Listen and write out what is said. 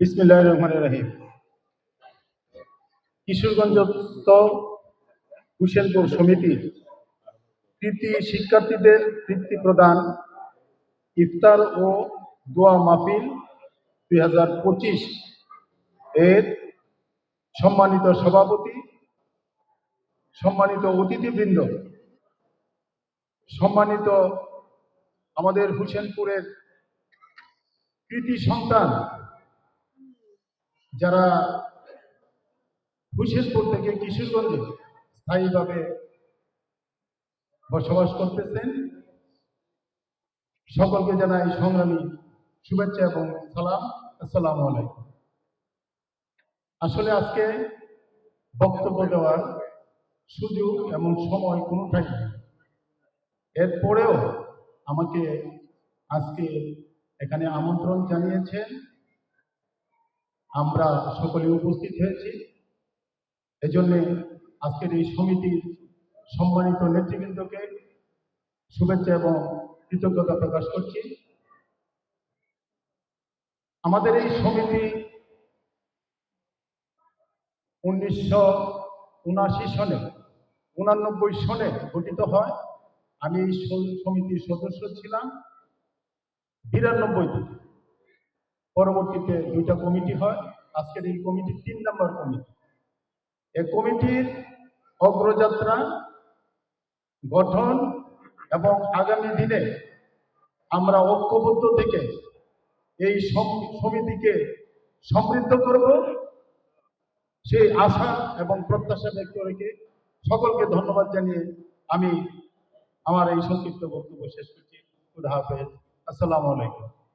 বিসমিল্লাহ রহমান হুসেনপুর সমিতির কৃতি শিক্ষার্থীদের বৃত্তি প্রদান, ইফতার ও দোয়া মাহফিল দুই হাজার পঁচিশ এর সম্মানিত সভাপতি, সম্মানিত অতিথিবৃন্দ, সম্মানিত আমাদের হুসেনপুরের কৃতি সন্তান যারা হুসেনপুর থেকে কিশোরগঞ্জে স্থায়ীভাবে বসবাস করতেছেন, সকলকে জানাই সংগ্রামী শুভেচ্ছা এবং সালাম। আসসালাম আলাইকুম। আসলে আজকে বক্তব্য দেওয়ার সুযোগ এবং সময় কোনোটাই নেই। এরপরেও আমাকে আজকে এখানে আমন্ত্রণ জানিয়েছেন আমরা সকলে উপস্থিত হয়েছি। এজন্য আজকের এই সমিতির সম্মানিত নেতৃবৃন্দকে শুভেচ্ছা এবং কৃতজ্ঞতা প্রকাশ করছি। আমাদের এই সমিতি উনিশশো উনাশি সনে, উনানব্বই সনে গঠিত হয়। আমি এই সমিতির সদস্য ছিলাম। বিরানব্বইতে পরবর্তীতে দুইটা কমিটি হয়। আজকের এই কমিটি তিন নম্বর কমিটি। এই কমিটির অগ্রযাত্রা, গঠন এবং আগামী দিনে আমরা ঐক্যবদ্ধ থেকে এই সম- সমিতিকে সমৃদ্ধ করব। সেই আশা এবং প্রত্যাশা ব্যক্ত রেখে সকলকে ধন্যবাদ জানিয়ে আমি আমার এই সংক্ষিপ্ত বক্তব্য শেষ করছি। খুদা হাফেজ। আসসালামু আলাইকুম।